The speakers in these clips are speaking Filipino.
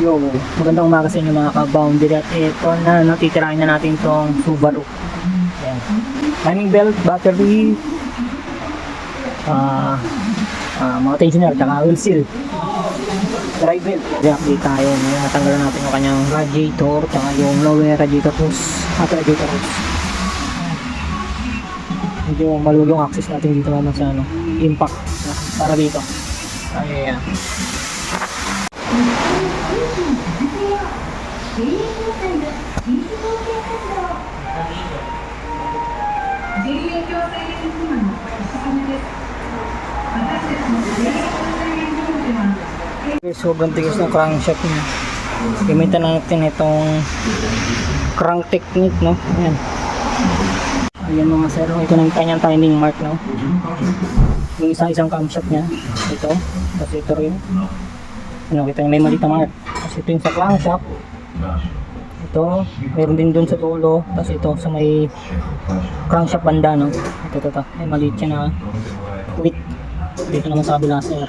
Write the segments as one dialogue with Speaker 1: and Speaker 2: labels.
Speaker 1: Yo, magandang umaga sa inyo mga ka-boundary at ito na natitirahin na natin tong Subaru. Ayan. Timing belt, battery, ah, ah, mga tensioner, tsaka wheel seal. Drive belt. I-update tayo. Natanggalan natin yung kanyang radiator, tsaka yung lower radiator hose, at radiator hose. Medyo maluwag yung access natin dito naman sa ano, impact para dito. Ayan. Okay, sobrang tigas ng crankshaft niya. Gamitan natin itong crank technique, no? Ayan. Ayan mga sir, ito na yung kanyang timing mark, no? Yung isa-isang camshaft niya. Ito. Tapos ito rin. Ano, kita yung may maliit na mark. Tapos ito yung sa crankshaft. Ito, meron din dun sa dulo. Tapos ito sa may crankshaft banda, no? Ito, ito, ito. May maliit siya na width. Dito naman sa kabila, sir.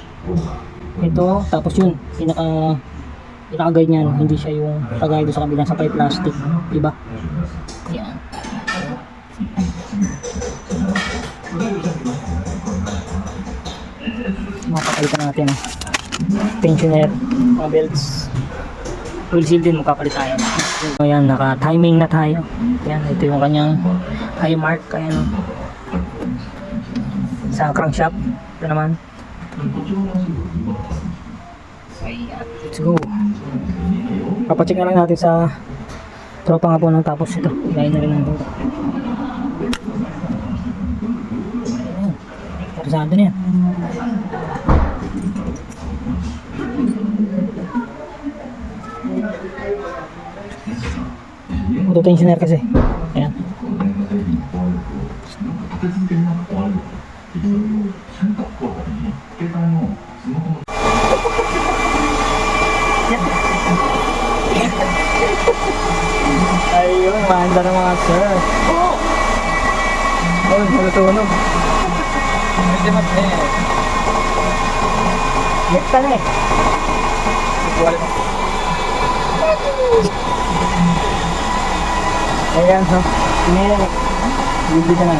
Speaker 1: Ito, tapos yun, pinaka pinaka-guide niya, no? hindi siya yung tagay doon sa kabila sa pipe plastic, diba? Yan. Makapalitan natin, tensioner, mga belts, wheel seal din magpapalit tayo. So yan, naka-timing na tayo. Yan, ito yung kanyang high mark, ayan. Sa crankshaft, ito naman. Ayan, let's go. Papacheck na lang natin sa tropa nga po nang tapos ito. Ilayin na rin natin ito. Ayan. Interesado na yan. Auto tensioner kasi. Ayan. Ayun, manda ng mga sir. Oh! Oh, natutunog. Medyo matay. Yes, ka na eh. Ayan, so. Ngayon, bibili ka na.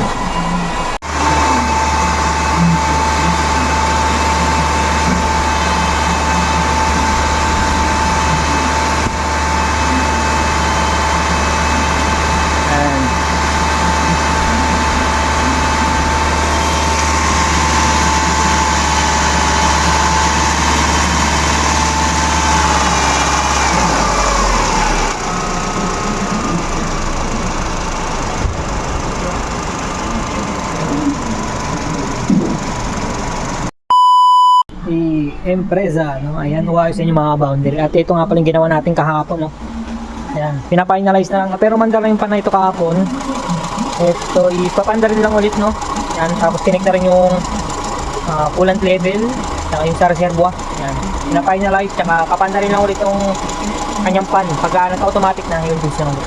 Speaker 1: Ayan. Si Empresa, no? Ayan, huwag sa inyo mga boundary. At ito nga pala yung ginawa natin kahapon, no? Ayan, pinapa-finalize na lang. Pero mandala yung pan na ito kahapon. Ito, ipapanda rin lang ulit, no? Ayan, tapos tinik na rin yung ah, coolant level, saka yung sa reservoir. Ayan, pinapa-finalize, tsaka papanda rin lang ulit yung kanyang pan. Pag uh, nag-automatic na, yun din siya ng